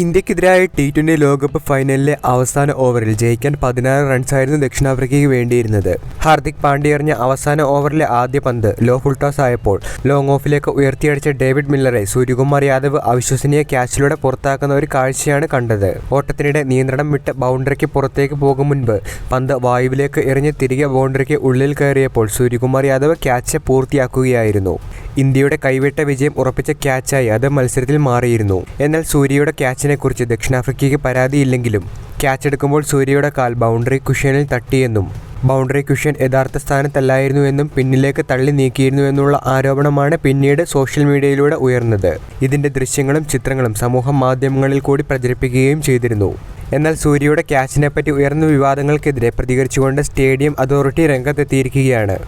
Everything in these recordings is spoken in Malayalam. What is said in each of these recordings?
ഇന്ത്യക്കെതിരായ ടി ട്വന്റി ലോകകപ്പ് ഫൈനലിലെ അവസാന ഓവറിൽ ജയിക്കാൻ പതിനാറ് റൺസായിരുന്നു ദക്ഷിണാഫ്രിക്കയ്ക്ക് വേണ്ടിയിരുന്നത്. ഹാർദിക് പാണ്ഡ്യ എറിഞ്ഞ അവസാന ഓവറിലെ ആദ്യ പന്ത് ലോ ഫുൾ ടോസ് ആയപ്പോൾ ലോങ് ഓഫിലേക്ക് ഉയർത്തിയടിച്ച ഡേവിഡ് മില്ലറെ സൂര്യകുമാർ യാദവ് അവിശ്വസനീയ ക്യാച്ചിലൂടെ പുറത്താക്കുന്ന ഒരു കാഴ്ചയാണ് കണ്ടത്. ഓട്ടത്തിനിടെ നിയന്ത്രണം വിട്ട് ബൗണ്ടറിക്ക് പുറത്തേക്ക് പോകും മുൻപ് പന്ത് വായുവിലേക്ക് എറിഞ്ഞ് തിരികെ ബൗണ്ടറിക്ക് ഉള്ളിൽ കയറിയപ്പോൾ സൂര്യകുമാർ യാദവ് ക്യാച്ച് പൂർത്തിയാക്കുകയായിരുന്നു. ഇന്ത്യയുടെ കൈവിട്ട വിജയം ഉറപ്പിച്ച ക്യാച്ചായി അത് മത്സരത്തിൽ മാറിയിരുന്നു. എന്നാൽ സൂര്യയുടെ ക്യാച്ചിനെക്കുറിച്ച് ദക്ഷിണാഫ്രിക്കയ്ക്ക് പരാതിയില്ലെങ്കിലും ക്യാച്ച് എടുക്കുമ്പോൾ സൂര്യയുടെ കാൽ ബൗണ്ടറി കുഷ്യനിൽ തട്ടിയെന്നും ബൗണ്ടറി കുഷ്യൻ യഥാർത്ഥ സ്ഥാനത്തല്ലായിരുന്നു എന്നും പിന്നിലേക്ക് തള്ളി നീക്കിയിരുന്നു എന്നുള്ള ആരോപണമാണ് പിന്നീട് സോഷ്യൽ മീഡിയയിലൂടെ ഉയർന്നത്. ഇതിന്റെ ദൃശ്യങ്ങളും ചിത്രങ്ങളും സമൂഹ മാധ്യമങ്ങളിൽ കൂടി പ്രചരിപ്പിക്കുകയും ചെയ്തിരുന്നു. എന്നാൽ സൂര്യയുടെ ക്യാച്ചിനെപ്പറ്റി ഉയർന്ന വിവാദങ്ങൾക്കെതിരെ പ്രതികരിച്ചുകൊണ്ട് സ്റ്റേഡിയം അതോറിറ്റി രംഗത്തെത്തിയിരിക്കുകയാണ്.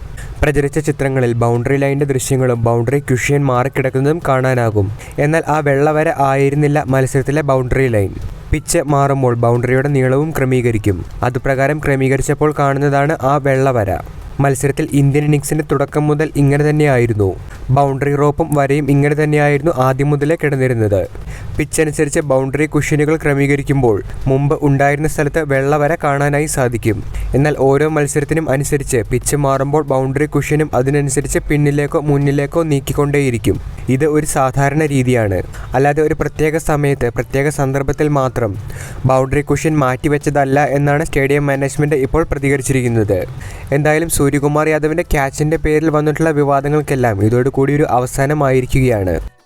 പ്രചരിച്ച ചിത്രങ്ങളിൽ ബൗണ്ടറി ലൈന്റെ ദൃശ്യങ്ങളും ബൗണ്ടറി ക്യുഷ്യൻ മാറിക്കിടക്കുന്നതും കാണാനാകും. എന്നാൽ ആ വെള്ളവര ആയിരുന്നില്ല മത്സരത്തിലെ ബൗണ്ടറി ലൈൻ. പിച്ച് മാറുമ്പോൾ ബൗണ്ടറിയുടെ നീളവും ക്രമീകരിക്കും. അതുപ്രകാരം ക്രമീകരിച്ചപ്പോൾ കാണുന്നതാണ് ആ വെള്ളവര. മത്സരത്തിൽ ഇന്ത്യൻ ഇന്നിങ്സിന്റെ തുടക്കം മുതൽ ഇങ്ങനെ തന്നെയായിരുന്നു. ബൗണ്ടറി റോപ്പും വരയും ഇങ്ങനെ തന്നെയായിരുന്നു ആദ്യം മുതലേ കിടന്നിരുന്നത്. പിച്ച് അനുസരിച്ച് ബൗണ്ടറി കുഷ്യനുകൾ ക്രമീകരിക്കുമ്പോൾ മുമ്പ് ഉണ്ടായിരുന്ന സ്ഥലത്ത് വെള്ളവര കാണാനായി സാധിക്കും. എന്നാൽ ഓരോ മത്സരത്തിനും അനുസരിച്ച് പിച്ച് മാറുമ്പോൾ ബൗണ്ടറി കുഷ്യനും അതിനനുസരിച്ച് പിന്നിലേക്കോ മുന്നിലേക്കോ നീക്കിക്കൊണ്ടേയിരിക്കും. ഇത് ഒരു സാധാരണ രീതിയാണ്. അല്ലാതെ ഒരു പ്രത്യേക സമയത്ത് പ്രത്യേക സന്ദർഭത്തിൽ മാത്രം ബൗണ്ടറി കുഷ്യൻ മാറ്റിവെച്ചതല്ല എന്നാണ് സ്റ്റേഡിയം മാനേജ്മെന്റ് ഇപ്പോൾ പ്രതികരിച്ചിരിക്കുന്നത്. എന്തായാലും സൂര്യകുമാർ യാദവിന്റെ ക്യാച്ചിന്റെ പേരിൽ വന്നിട്ടുള്ള വിവാദങ്ങൾക്കെല്ലാം ഇതോടുകൂടി ഒരു അവസാനമായിരിക്കുകയാണ്.